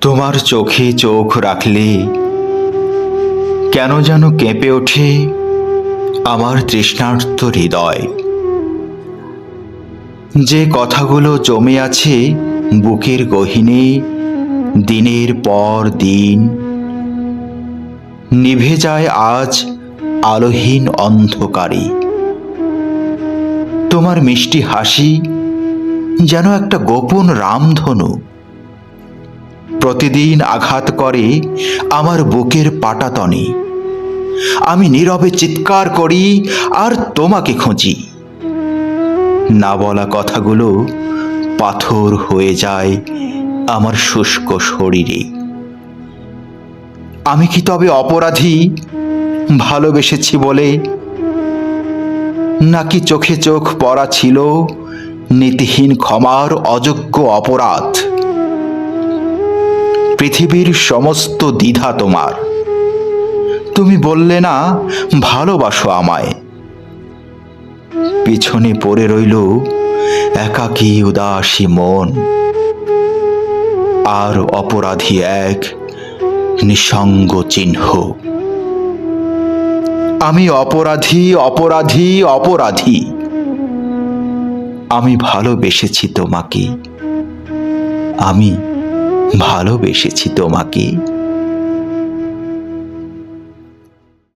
তোমার চোখে চোখ রাখলে কেন যেন কেঁপে ওঠে আমার তৃষ্ণার্ত হৃদয়। যে কথাগুলো জমে আছে বুকের গহিনে, দিনের পর দিন, নিভে যায় আজ আলোহীন অন্ধকারে। তোমার মিষ্টি হাসি যেন একটা গোপন রামধনু। প্রতিদিন আঘাত করে আমার বুকের পাটাতনে আমি নীরবে চিৎকার করি, আর তোমাকে খুঁজি। না বলা কথাগুলো পাথর হয়ে যায় আমার শুষ্ক শরীরে। আমি কি তবে অপরাধী, ভালোবেসেছি বলে? নাকি চোখে চোখ পড়া ছিল নীতিহীন ক্ষমার অযোগ্য অপরাধ? পৃথিবীর সমস্ত দ্বিধা তোমার। তুমি বললে না, ভালোবাসো আমায়। পিছনে পড়ে রইল একাকী উদাসী মন। আর অপরাধী এক নিঃসঙ্গ চিহ্ন। আমি অপরাধী অপরাধী অপরাধী। আমি ভালোবেসেছি তোমাকে। আমি ভালোবেসেছি তোমাকে।